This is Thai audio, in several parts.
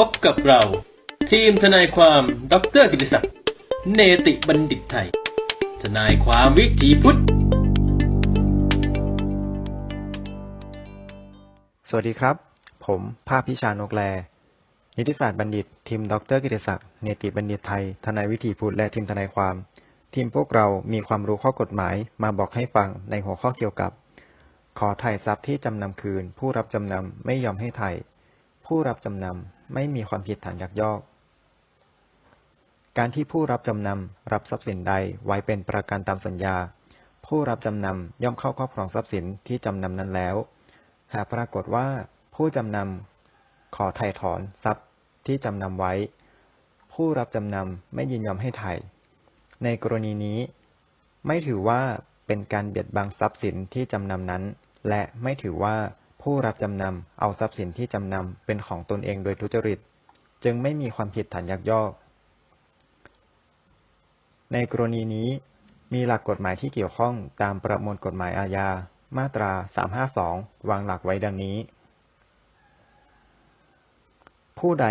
พบกับเรา ทีมทนายความดรกิติศักดิ์เนติบัณฑิตไทย ทนายความวิถีพุทธ สวัสดีครับ ผมภาคพิชานกแล นิติศาสตร์บัณฑิต ทีมดรกิติศักดิ์เนติบัณฑิตไทย ทนายวิถีพุทธและทีมทนายความ ทีมพวกเรามีความรู้ข้อกฎหมายมาบอกให้ฟังในหัวข้อเกี่ยวกับ ขอถ่ทรัพย์ที่จำนำคืน ผู้รับจำนำไม่ยอมให้ถ่ายผู้รับจำนำ ไม่มีความผิดฐานยักยอก การที่ผู้รับจำนำรับทรัพย์สินใดไว้เป็นประกันตามสัญญา ผู้รับจำนำย่อมเข้าครอบครองทรัพย์สินที่จำนำนั้นแล้ว หากปรากฏว่าผู้จำนำขอไถ่ถอนทรัพย์ที่จำนำไว้ ผู้รับจำนำไม่ยินยอมให้ไถ่ในกรณีนี้ ไม่ถือว่าเป็นการเบียดบังทรัพย์สินที่จำนำนั้น และไม่ถือว่า ผู้รับจำนำเอาทรัพย์สินที่จำนำเป็นของตนเองโดยทุจริต จึงไม่มีความผิดฐานยักยอก ในกรณีนี้มีหลักกฎหมายที่เกี่ยวข้องตามประมวลกฎหมายอาญา มาตรา 352 วางหลักไว้ดังนี้ ผู้ใด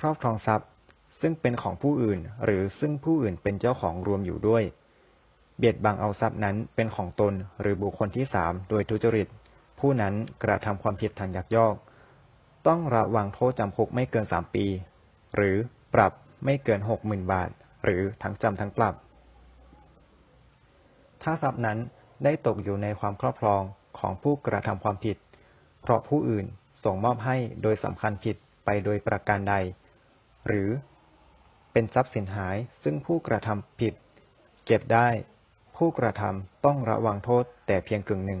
ครอบครองทรัพย์ ซึ่งเป็นของผู้อื่นหรือซึ่งผู้อื่นเป็นเจ้าของรวมอยู่ด้วย เบียดบังเอาทรัพย์นั้นเป็นของตนหรือบุคคลที่สามโดยทุจริต ผู้นั้นกระทำความผิดทางยักยอก ต้องระวังโทษจำคุกไม่เกินสามปี หรือปรับไม่เกินหกหมื่นบาท หรือทั้งจำทั้งปรับ ถ้าทรัพย์นั้นได้ตกอยู่ในความครอบครองของผู้กระทำความผิด เพราะผู้อื่นส่งมอบให้โดยสำคัญผิดไปโดยประการใด หรือเป็นทรัพย์สินหายซึ่งผู้กระทำผิด เก็บได้ ผู้กระทำต้องระวังโทษแต่เพียงกึ่งหนึ่ง